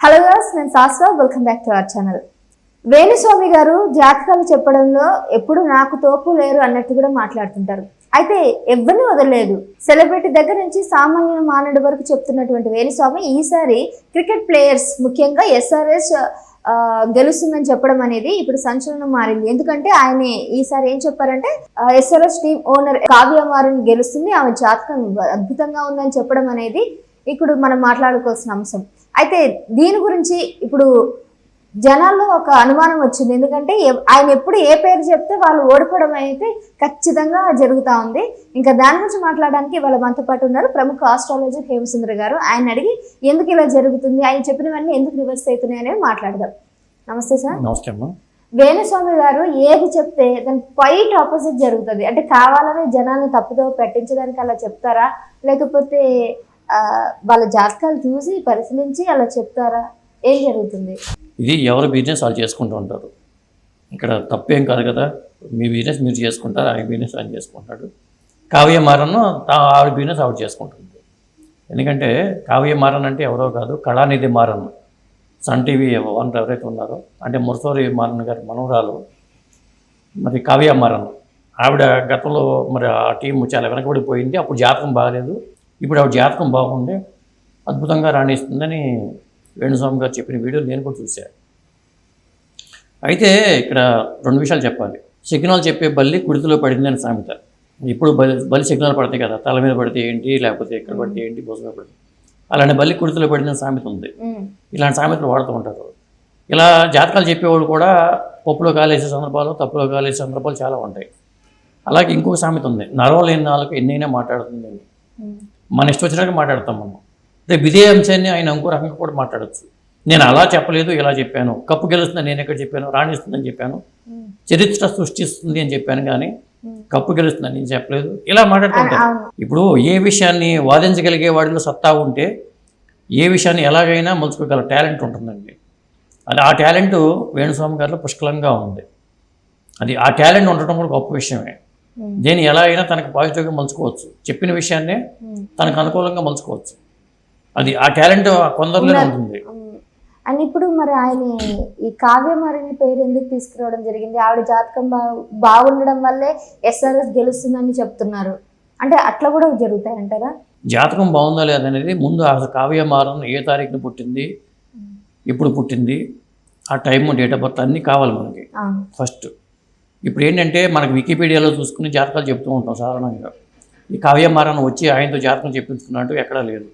Hello guys నేను Shastra welcome back to our channel Venuswamy గారు జాతకాలు చెప్పడంలో ఎప్పుడు నాకు తోపు లేరు అన్నట్టు కూడా మాట్లాడుతుంటారు. అయితే ఎవరిని వదలలేదు. సెలబ్రిటీ దగ్గర నుంచి సామాన్య మానవుడి వరకు చెప్తున్నటువంటి వేణుస్వామి ఈసారి క్రికెట్ ప్లేయర్స్ ముఖ్యంగా ఎస్ఆర్ఎస్ గెలుస్తుందని చెప్పడం అనేది ఇప్పుడు సంచలనం మారింది. ఎందుకంటే ఆయన ఈసారి ఏం చెప్పారంటే SRS team owner Kavya Maran గెలుస్తుంది ఆమె జాతకం అద్భుతంగా ఉందని చెప్పడం అనేది ఇప్పుడు మనం మాట్లాడుకోవాల్సిన అంశం. అయితే దీని గురించి ఇప్పుడు జనాల్లో ఒక అనుమానం వచ్చింది. ఎందుకంటే ఆయన ఎప్పుడు ఏ పేరు చెప్తే వాళ్ళు ఓడిపోవడం అయితే ఖచ్చితంగా జరుగుతూ ఉంది. ఇంకా దాని గురించి మాట్లాడడానికి వాళ్ళ మనతో పాటు ఉన్నారు ప్రముఖ ఆస్ట్రాలజర్ హేమసుందర్ గారు. ఆయన అడిగి ఎందుకు ఇలా జరుగుతుంది? ఆయన చెప్పినవన్నీ ఎందుకు రివర్స్ అవుతున్నాయి అనేది మాట్లాడదాం. నమస్తే సార్. నమస్తే అమ్మా. వేణుస్వామి గారు ఏది చెప్తే దాని క్వైట్ ఆపోజిట్ జరుగుతుంది. అంటే కావాలని జనాన్ని తప్పుదో పెట్టించడానికి అలా చెప్తారా? లేకపోతే వాళ్ళ జాతకాలు చూసి పరిశీలించి అలా చెప్తారా? ఏం జరుగుతుంది? ఇది ఎవరి బిజినెస్ వాళ్ళు చేసుకుంటూ ఉంటారు. ఇక్కడ తప్పేం కాదు కదా. మీ బిజినెస్ మీరు చేసుకుంటారు ఆయన బిజినెస్ ఆయన చేసుకుంటాడు. కావ్య మారను ఆవిడ బిజినెస్ ఆవిడ చేసుకుంటుంది. ఎందుకంటే కావ్య మారన్ అంటే ఎవరో కాదు Kalanidhi Maran Sun TV one ఎవరైతే ఉన్నారో అంటే మురసూరి మారన్ గారి మనవరాలు మరి కావ్య మారన్ ఆవిడ గతంలో మరి ఆ టీం చాలా వెనకబడిపోయింది అప్పుడు జాతకం బాగలేదు. ఇప్పుడు ఆవిడ జాతకం బాగుంది అద్భుతంగా రాణిస్తుందని వేణుస్వామి గారు చెప్పిన వీడియో నేను కూడా చూశాను అయితే ఇక్కడ రెండు విషయాలు చెప్పాలి. సిగ్నల్ చెప్పే బల్లి కుడితిలో పడింది అని సామెత. ఇప్పుడు బలి బలి సిగ్నల్ పడతాయి కదా తల మీద పడితే ఏంటి లేకపోతే ఎక్కడ పడితే ఏంటి భుజం మీద పడితే అలానే బల్లి కుడితిలో పడిందని సామెత ఉంది. ఇలాంటి సామెతలు వాడుతూ ఉంటారు. ఇలా జాతకాలు చెప్పేవాళ్ళు కూడా పప్పులో కాలేసే సందర్భాలు తప్పులో కాలేసే సందర్భాలు చాలా ఉంటాయి. అలాగే ఇంకొక సామెత ఉంది. నరవలేని నాలుగు ఎన్నైనా మాట్లాడుతుంది అని. మన ఇష్టం వచ్చినట్టు మాట్లాడతాం మనం. రేపు ఇదే అంశాన్ని ఆయన ఇంకో రకంగా కూడా మాట్లాడచ్చు. నేను అలా చెప్పలేదు ఇలా చెప్పాను. కప్పు గెలుస్తుందని నేను ఎక్కడ చెప్పాను రాణిస్తుందని చెప్పాను. చరిత్ర సృష్టిస్తుంది అని చెప్పాను కానీ. కప్పు గెలుస్తుందని నేను చెప్పలేదు. ఇలా మాట్లాడుతుంటారు అవును. ఇప్పుడు ఏ విషయాన్ని వాదించగలిగే వాడిలో సత్తా ఉంటే ఏ విషయాన్ని ఎలాగైనా మలుచుకోగల టాలెంట్ ఉంటుందండి. అది ఆ టాలెంట్ వేణుస్వామి గారిలో పుష్కలంగా ఉంది. అది ఆ టాలెంట్ ఉండటం కూడా గొప్ప విషయమే. దేన్ని ఎలా అయినా తనకు పాజిటివ్గా మలుచుకోవచ్చు. చెప్పిన విషయాన్నే. తనకు అనుకూలంగా మలుచుకోవచ్చు. అది ఆ టాలెంట్ కొందరిలోనే ఉంటుంది. అండ్ ఇప్పుడు మరి ఆయన ఈ కావ్యమారిని పేరు ఎందుకు తీసుకురావడం జరిగింది? ఆవిడ జాతకం బాగుండడం వల్లే ఎస్ఆర్ఎస్ గెలుస్తుందని చెప్తున్నారు. అంటే అట్లా కూడా జరుగుతాయి అంటారా జాతకం బాగుందా లేదనేది ముందు అసలు కావ్య మారం ఏ తారీఖున పుట్టింది ఎప్పుడు పుట్టింది ఆ టైం డేట్ ఆఫ్ బర్త్ అన్నీ కావాలి మనకి. ఫస్ట్ ఇప్పుడు ఏంటంటే మనకు వికీపీడియాలో చూసుకుని జాతకాలు చెప్తూ ఉంటాం సాధారణంగా. ఈ కావ్యమారాన్ని వచ్చి ఆయనతో జాతకం చెప్పించుకున్నట్టు ఎక్కడా లేదు.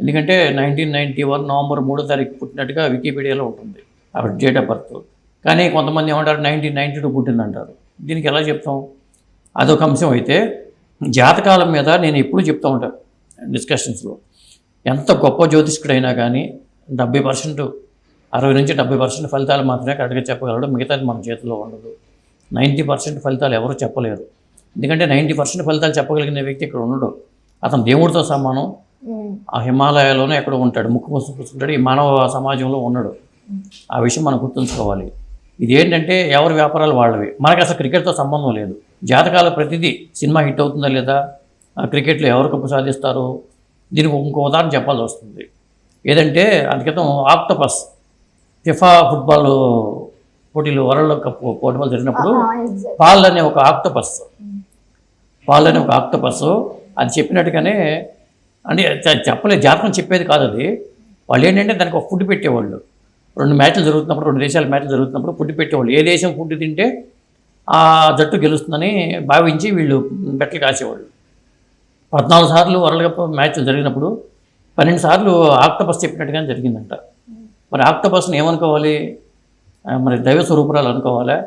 ఎందుకంటే నైన్టీన్ నైంటీ వన్ నవంబర్ మూడో తారీఖు పుట్టినట్టుగా వికీపీడియాలో ఉంటుంది. ఆవిడ డేట్ ఆఫ్ బర్త్. కానీ కొంతమంది ఏమంటారు నైన్టీన్ నైంటీ టూ పుట్టిందంటారు. దీనికి ఎలా చెప్తాం? అదొక అంశం అయితే జాతకాల మీద నేను ఎప్పుడు చెప్తూ ఉంటాను డిస్కషన్స్లో. ఎంత గొప్ప జ్యోతిష్కుడైనా కానీ డెబ్బై పర్సెంట్ అరవై నుంచి డెబ్బై పర్సెంట్ ఫలితాలు మాత్రమే కరెక్ట్గా చెప్పగలడు. మిగతాది మన చేతిలో ఉండదు. నైంటీ పర్సెంట్ ఫలితాలు ఎవరు చెప్పలేరు. ఎందుకంటే నైంటీ పర్సెంట్ ఫలితాలు చెప్పగలిగిన వ్యక్తి ఇక్కడ ఉండడు. అతను దేవుడితో సమానం ఆ హిమాలయాల్లోనే ఎక్కడో ఉంటాడు ముక్కు మూసు కూర్చుంటాడు ఈ మానవ సమాజంలో ఉండడు. ఆ విషయం మనం గుర్తుంచుకోవాలి. ఇది ఏంటంటే ఎవరి వ్యాపారాలు వాళ్ళవి. మనకి అసలు క్రికెట్తో సంబంధం లేదు. జాతకాల ప్రతిదీ సినిమా హిట్ అవుతుందా లేదా? ఆ క్రికెట్లో ఎవరు కప్పు సాధిస్తారు? దీనికి ఇంకో ఉదాహరణ చెప్పాల్సి వస్తుంది. ఏదంటే అందుకితం ఆక్టోపస్ ఫిఫా ఫుట్బాల్ పోటీలు వరల్డ్ కప్ పోటీలు జరిగినప్పుడు ఆ, exact. పాల్ అనే ఒక ఆక్టోపస్. పాల్ అనే ఒక ఆక్టోపస్. అది చెప్పినట్టుగానే అంటే చెప్పలేదు జాతకం చెప్పేది కాదు అది. వాళ్ళు ఏంటంటే దానికి ఒక ఫుడ్ పెట్టేవాళ్ళు. రెండు మ్యాచ్లు జరుగుతున్నప్పుడు రెండు దేశాల మ్యాచ్లు జరుగుతున్నప్పుడు ఫుడ్ పెట్టేవాళ్ళు. ఏ దేశం ఫుడ్ తింటే ఆ జట్టు గెలుస్తుందని భావించి వీళ్ళు బెట్టలు కాసేవాళ్ళు. పద్నాలుగు సార్లు వరల్డ్ కప్ మ్యాచ్లు జరిగినప్పుడు పన్నెండు సార్లు ఆక్టోపస్ చెప్పినట్టుగానే జరిగిందంట. మరి ఆక్టోపస్ని ఏమనుకోవాలి? మరి దైవ స్వరూపురాలు అనుకోవాలా?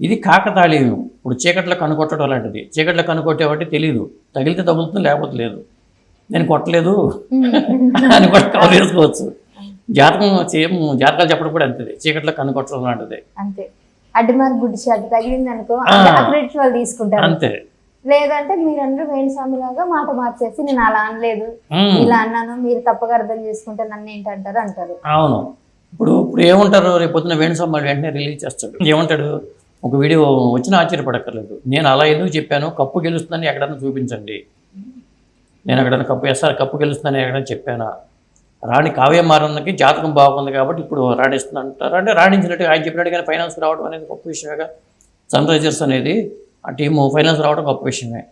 ఇది కాకతాళీయం ఇప్పుడు చీకట్లో కనుకొట్టడం లాంటిది చీకట్లో కనుకొట్టేవాటి తెలియదు తగిలితే తగులుతుంది లేకపోతే లేదు. నేను కొట్టలేదు. అని కూడా కవర్ చేసుకోవచ్చు. జాతకం సేమ్ జాతకాలు చెప్పడం కూడా అంతే. చీకట్లో కనుకొట్టడం లాంటిది. అంతే. అడ్డమార్ గుడ్డి షాట్ తగిలింది అనుకో. క్రెడిట్ వాళ్ళు తీసుకుంటారు. అంతే. లేదంటే మీరందరూ వేణుస్వామి లాగా మాట మార్చేసి నేను అలా అనలేదు. ఇలా అన్నాను మీరు తప్పగా అర్థం చేసుకుంటే నన్ను ఏంటంటారు అంటారు. అవును. ఇప్పుడు ఇప్పుడు ఏమంటారు? రేపు పొద్దున వేణుస్వామి వెంటనే రిలీజ్ చేస్తాడు. ఏమంటాడు? ఒక వీడియో వచ్చిన ఆశ్చర్యపడక్కర్లేదు. నేను అలా ఎందుకు చెప్పాను? కప్పు గెలుస్తుందని ఎక్కడన్నా చూపించండి. నేను ఎక్కడన్నా కప్పు ఎస్ఆర్ కప్పు గెలుస్తుందని ఎక్కడైనా చెప్పానా? రాణి కావ్య జాతకం బాగుంది కాబట్టి ఇప్పుడు రాణిస్తుంది అంటారు. అంటే రాణించినట్టు ఆయన చెప్పినట్టు కానీ ఫైనాన్స్ రావడం అనేది గొప్ప విషయమేగా. సన్ రైజర్స్ అనేది ఆ టీము ఫైనాన్స్ రావడం గొప్ప విషయమే.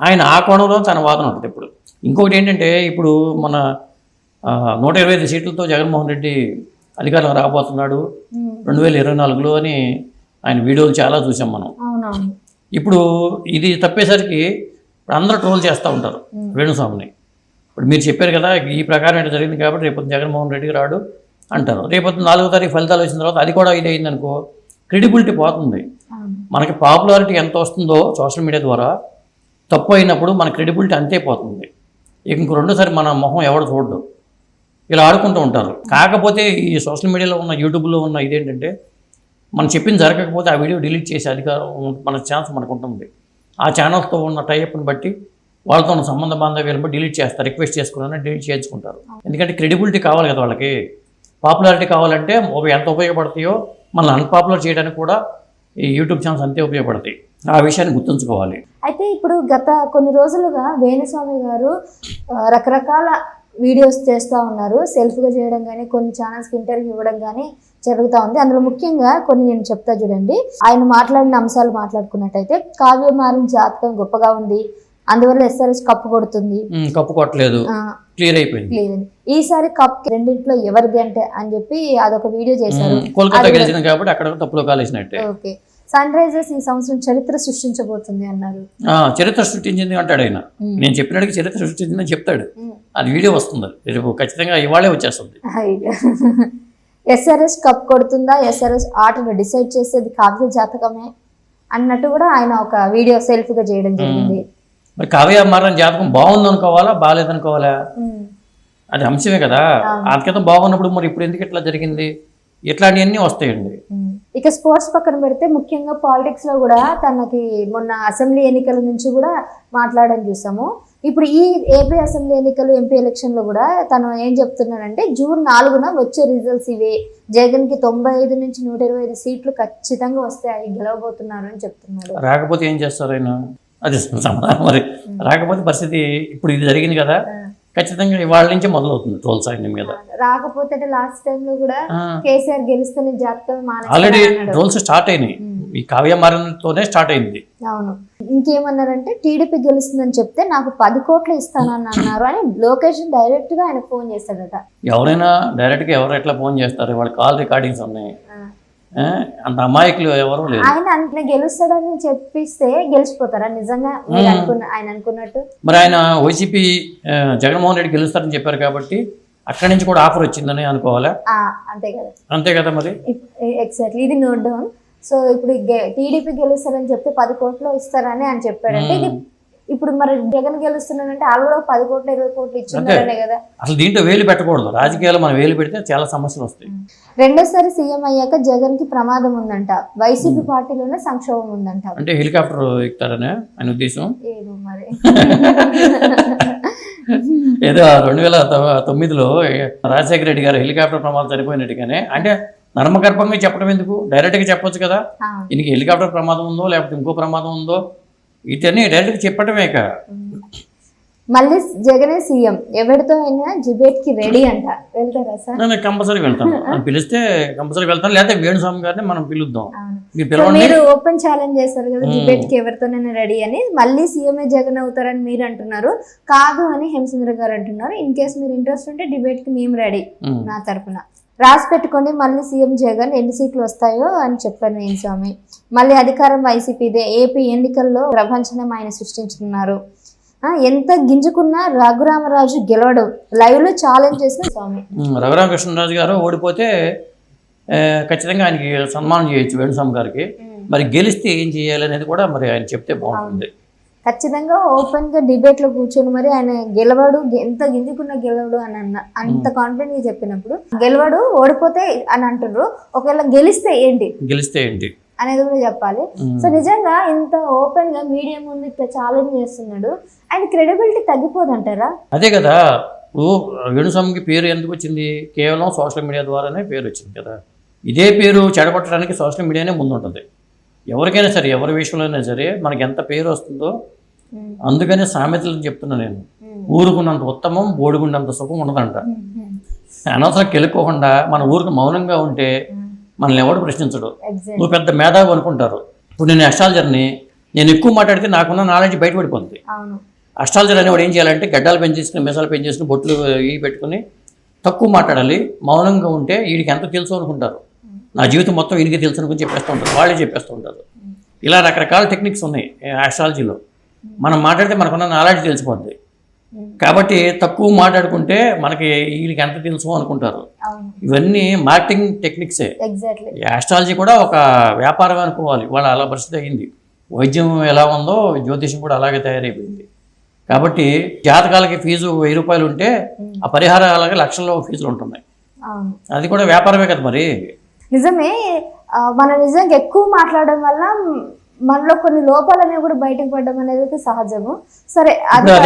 ఆయన ఆ కోణంలో తన వాదన ఉంటుంది ఇప్పుడు. ఇంకొకటి ఏంటంటే ఇప్పుడు మన నూట ఇరవై ఐదు సీట్లతో జగన్మోహన్ రెడ్డి అధికారంలో రాబోతున్నాడు. రెండు వేల ఇరవై నాలుగులో అని ఆయన వీడియోలు చాలా చూసాం మనం. ఇప్పుడు ఇది తప్పేసరికి అందరూ ట్రోల్ చేస్తూ ఉంటారు. వేణుస్వామిని. ఇప్పుడు మీరు చెప్పారు కదా ఈ ప్రకారం ఇట్లా జరిగింది కాబట్టి రేపు జగన్మోహన్ రెడ్డి రాడు అంటారు. రేపు నాలుగో తారీఖు ఫలితాలు వచ్చిన తర్వాత అది కూడా ఇది అయిందనుకో క్రెడిబిలిటీ పోతుంది. మనకి పాపులారిటీ ఎంత వస్తుందో సోషల్ మీడియా ద్వారా తప్పు అయినప్పుడు మన క్రెడిబిలిటీ అంతే పోతుంది. ఇంక రెండోసారి మన మొహం ఎవడు చూడడు. ఇలా ఆడుకుంటూ ఉంటారు. కాకపోతే ఈ సోషల్ మీడియాలో ఉన్న యూట్యూబ్లో ఉన్న ఇదేంటంటే మనం చెప్పింది జరగకపోతే ఆ వీడియో డిలీట్ చేసే అధికారం మన ఛాన్స్ మనకు ఉంటుంది. ఆ ఛానల్స్తో ఉన్న టైప్ని బట్టి వాళ్ళతో ఉన్న సంబంధ బాంధవ్యాలను బట్టి డిలీట్ చేస్తారు రిక్వెస్ట్ చేసుకున్నా డిలీట్ చేయించుకుంటారు. ఎందుకంటే క్రెడిబిలిటీ కావాలి కదా వాళ్ళకి. పాపులారిటీ కావాలంటే ఎంత ఉపయోగపడతాయో మనల్ని అన్పాపులర్ చేయడానికి కూడా ఈ యూట్యూబ్ ఛానల్స్ అంతే ఉపయోగపడతాయి. ఆ విషయాన్ని గుర్తుంచుకోవాలి. అయితే ఇప్పుడు గత కొన్ని రోజులుగా వేణుస్వామి గారు రకరకాల వీడియోస్ చేస్తూ ఉన్నారు. సెల్ఫ్గా చేయడం కానీ కొన్ని ఛానల్స్కి ఇంటర్వ్యూ ఇవ్వడం కానీ జరుగుతూ ఉంది. అందులో ముఖ్యంగా కొన్ని నేను చెప్తా చూడండి. ఆయన మాట్లాడిన అంశాలు మాట్లాడుకున్నట్టయితే కావ్యమారిన జాతకం గొప్పగా ఉంది. అందువల్ల ఎస్ఆర్ఎస్ కప్పు కొడుతుంది. కప్పు కొట్టలేదు. క్లియర్ అయిపోయింది. క్లియర్ ఈసారి కప్ రెండింటిలో ఎవరిది అంటే అని చెప్పి అదొక వీడియో చేశారు. కోల్కతా గెలిచింది కాబట్టి అక్కడ తప్పులో కాలేసినట్టే. ఓకే. సన్ రైజర్స్ ఈ సంవత్సరం చరిత్ర సృష్టించబోతుంది అన్నారు. ఆ, చరిత్ర సృష్టించింది అంటాడు ఆయన. నేను చెప్పినట్టుగా చరిత్ర సృష్టించిందని చెప్తాడు. అది వీడియో వస్తుంది. రేపు ఖచ్చితంగా ఇవాళే వచ్చేస్తుంది. ఎస్ఆర్ఎస్ కప్ కొడుతుందా? ఎస్ఆర్ఎస్ ఆటను డిసైడ్ చేసేది కావ్య జాతకమే అన్నట్టు కూడా ఆయన ఒక వీడియో సెల్ఫ్గా చేయడం జరిగింది. మరి కావ్య మారని జాతకం బాగుంది అనుకోవాలా బాగాలేదనుకోవాలా. అది అంశమే కదా. క్రితం బాగున్నప్పుడు మరి ఇప్పుడు ఎందుకు ఇట్లా జరిగింది? ఇట్లాంటివన్నీ వస్తాయండి. ఇక స్పోర్ట్స్ పక్కన పెడితే ముఖ్యంగా పాలిటిక్స్లో కూడా తనకి మొన్న అసెంబ్లీ ఎన్నికల నుంచి కూడా మాట్లాడడం చూసాము. ఇప్పుడు ఈ ఏపీ అసెంబ్లీ ఎన్నికలు ఎంపీ ఎలక్షన్లో కూడా తను ఏం చెప్తున్నాడంటే జూన్ నాలుగున వచ్చే రిజల్ట్స్ ఇవే. జగన్కి తొంభై ఐదు నుంచి నూట ఇరవై ఐదు సీట్లు ఖచ్చితంగా వస్తాయి గెలవబోతున్నారు అని చెప్తున్నాడు. రాకపోతే ఏం చేస్తారు ఆయన? అది మరి. రాకపోతే పరిస్థితి ఇప్పుడు ఇది జరిగింది కదా. ఖచ్చితంగా ఇవాళ నుంచే మొదలవుతుంది ట్రోల్స్ ఆయన మీద రాకపోతే లాస్ట్ టైం లో కూడా కేసీఆర్ గెలుస్తేనే జాతకం ఆల్రెడీ ట్రోల్స్ స్టార్ట్ అయినాయి. ఈ కావ్య మారణతోనే స్టార్ట్ అయింది. అవును. ఇంకేమన్నారంటే టీడీపీ గెలుస్తుందని చెప్తే నాకు పది కోట్లు ఇస్తానని అన్నారు అని లోకేష్ డైరెక్ట్గా ఆయన ఫోన్ చేశాడట. ఎవరైనా డైరెక్ట్గా ఎవరు ఎట్లా ఫోన్ చేస్తారు? వాళ్ళ కాల్ రికార్డింగ్స్ ఉన్నాయి. అంత అమాయకులు ఎవరు లేరు. ఆయన గెలుస్తాడని చెప్పిస్తే గెలిచిపోతారా? నిజంగా అనుకున్న ఆయన అనుకున్నట్టు? మరి ఆయన వైసీపీ జగన్మోహన్ రెడ్డి గెలుస్తారని చెప్పారు కాబట్టి అక్కడి నుంచి కూడా ఆఫర్ వచ్చిందని అనుకోవాలా? ఆ, అంతే కదా. అంతే కదా మరి? ఎగ్జాక్ట్లీ ఇది నోట్ డౌన్. సో ఇప్పుడు టీడీపీ గెలుస్తారని చెప్తే పది కోట్లు ఇస్తారని ఆయన చెప్పాడంటే ఇది ఇప్పుడు మరి జగన్ గెలుస్తున్నాడంటే వాళ్ళు కూడా పది కోట్లు ఇరవై కోట్లు ఇచ్చిండారనే కదా. అసలు దీంట్లో వేలు పెట్టకూడదు. రాజకీయాలు మనం వేలు పెడితే చాలా సమస్యలు వస్తాయి. రెండోసారి సీఎం అయ్యాక జగన్కి ప్రమాదం ఉందంట. వైసీపీ పార్టీలోనే సంక్షోభం ఉందంట. అంటే హెలికాప్టర్ ఎక్కుతారనే ఆయన ఉద్దేశం? ఏమో మరి. ఏదో రెండు వేల తొమ్మిదిలో రాజశేఖర రెడ్డి గారు హెలికాప్టర్ ప్రమాదం చనిపోయినట్టుగానే అంటే నర్మగర్భంగా చెప్పడం ఎందుకు? డైరెక్ట్గా చెప్పొచ్చు కదా. ఈయనకి హెలికాప్టర్ ప్రమాదం ఉందో లేకపోతే ఇంకో ప్రమాదం ఉందో? వీటన్నీ డైరెక్ట్గా చెప్పడమే ఇక. మళ్ళీ జగనే సీఎం. ఎవరితో అయినా డిబేట్కి రెడీ అంట. వెళ్తారా సార్? నేను కంపల్సరీ వెళ్తాను. పిలిస్తే కంపల్సరీ వెళ్తాను. లేకపోతే వేణుస్వామి గారిని మనం పిలుద్దాం. మీరు ఓపెన్ ఛాలెంజ్ చేస్తారు కదా డిబేట్కి ఎవరితోనైనా రెడీ అని. మళ్ళీ సీఎంఏ జగన్ అవుతారని మీరు అంటున్నారు. కాదు అని హేమచంద్ర గారు అంటున్నారు. ఇన్ కేస్ మీరు ఇంట్రెస్ట్ ఉంటే డిబేట్కి మేము రెడీ. నా తరపున. రాసి పెట్టుకోండి. మళ్ళీ సీఎం జగన్ ఎన్ని సీట్లు వస్తాయో అని చెప్పారు నేను స్వామి. మళ్ళీ అధికారం వైసీపీదే. ఏపీ ఎన్నికల్లో ప్రపంచనం ఆయన సృష్టించుకున్నారు ఎంత గింజుకున్నా రఘురామరాజు గెలవడు. లైవ్లో ఛాలెంజ్ చేసిన స్వామి. రఘురామకృష్ణరాజు గారు ఓడిపోతే ఖచ్చితంగా ఆయనకి సన్మానం చేయొచ్చు వేణుస్వామి గారికి. మరి గెలిస్తే ఏం చేయాలి అనేది కూడా మరి ఆయన చెప్తే బాగుంటుంది. ఖచ్చితంగా ఓపెన్గా డిబేట్లో కూర్చొని మరి ఆయన గెలవడు ఎంత గింజుకున్న గెలవడు అని అన్న అంత కాన్ఫిడెంట్గా చెప్పినప్పుడు గెలవడు ఓడిపోతే అని అంటున్నారు ఒకవేళ గెలిస్తే ఏంటి? గెలిస్తే ఏంటి? అనేది కూడా చెప్పాలి. సో నిజంగా ఇంత ఓపెన్గా మీడియా ముందు ఇట్లా ఛాలెంజ్ చేస్తున్నాడు. ఆయన క్రెడిబిలిటీ తగ్గిపోదంటారా? అదే కదా. వేణుస్వామికి పేరు ఎందుకు వచ్చింది? కేవలం సోషల్ మీడియా ద్వారానే పేరు వచ్చింది కదా. ఇదే పేరు చెడగొట్టడానికి సోషల్ మీడియానే ముందుంటుంది. ఎవరికైనా సరే ఎవరి విషయంలోనైనా సరే మనకి ఎంత పేరు వస్తుందో అందుకనే సామెతలు చెప్తున్నా నేను. ఊరుకున్నంత ఉత్తమం బోడుకున్నంత సుఖం ఉండదంట. అనవసరం కెలుక్కోకుండా మన ఊరికి మౌనంగా ఉంటే మనల్ని ఎవడు ప్రశ్నించడు. నువ్వు పెద్ద మేధావి అనుకుంటారు. ఇప్పుడు నేను అస్ట్రాలజర్ని నేను ఎక్కువ మాట్లాడితే నాకున్న నాలెడ్జ్ బయటపడిపోతుంది అవును. అస్ట్రాలజర్ అనేవాడు ఏం చేయాలంటే గడ్డాలు పెంచేసుకుని మిసాలు పెంచేసుకుని బొట్లు ఇవి పెట్టుకుని తక్కువ మాట్లాడాలి మౌనంగా ఉంటే వీడికి ఎంత తెలుసు అనుకుంటారు. నా జీవితం మొత్తం వీడికి తెలుసు అనుకుని చెప్పేస్తూ ఉంటారు. వాళ్ళే చెప్పేస్తూ ఉంటారు. ఇలా రకరకాల టెక్నిక్స్ ఉన్నాయి ఆస్ట్రాలజీలో మనం మాట్లాడితే మనకున్న నాలెడ్జ్ తెలిసిపోద్ది. కాబట్టి తక్కువ మాట్లాడుకుంటే మనకి వీళ్ళకి ఎంత తెలుసు అనుకుంటారు. ఇవన్నీ మార్కెటింగ్ టెక్నిక్సే ఆస్ట్రాలజీ కూడా ఒక వ్యాపారం అనుకోవాలి. వాళ్ళ అలా పరిస్థితి అయింది. వైద్యం ఎలా ఉందో జ్యోతిషం కూడా అలాగే తయారైపోయింది. కాబట్టి జాతకాలకి ఫీజు వెయ్యి రూపాయలు ఉంటే ఆ పరిహారాలకి లక్షల్లో ఫీజులు ఉంటున్నాయి. అది కూడా వ్యాపారమే కదా మరి. నిజమే మనం నిజంగా ఎక్కువ మాట్లాడడం వల్ల మనలో కొన్ని లోపాలు అనేవి కూడా బయటకు పడడం అనేది అయితే సహజము. సరే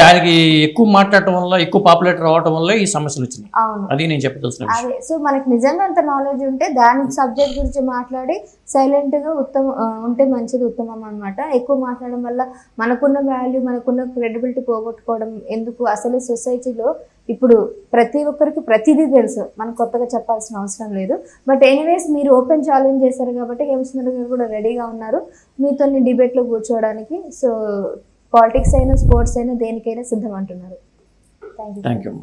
ఆయనకి ఎక్కువ మాట్లాడటం వల్ల ఎక్కువ పాపులేటర్ అవ్వటం వల్ల ఈ సమస్యలు వచ్చినాయి. అది నేను చెప్పదలసిన అదే సో మనకి నిజంగా అంత నాలెడ్జ్ ఉంటే దాని సబ్జెక్ట్ గురించి మాట్లాడి సైలెంట్గా ఉత్తమ ఉంటే మంచిది ఉత్తమం అన్నమాట. ఎక్కువ మాట్లాడడం వల్ల మనకున్న వాల్యూ మనకున్న క్రెడిబిలిటీ పోగొట్టుకోవడం ఎందుకు? అసలు సొసైటీలో ఇప్పుడు ప్రతి ఒక్కరికి ప్రతిదీ తెలుసు. మనం కొత్తగా చెప్పాల్సిన అవసరం లేదు. బట్ ఎనీవేస్ మీరు ఓపెన్ ఛాలెంజ్ చేశారు కాబట్టి హేమసుందర్ గారు కూడా రెడీగా ఉన్నారు. మీతో డిబేట్లో కూర్చోవడానికి. సో పాలిటిక్స్ అయినా స్పోర్ట్స్ అయినా దేనికైనా సిద్ధం అంటున్నారు. Thank you thank you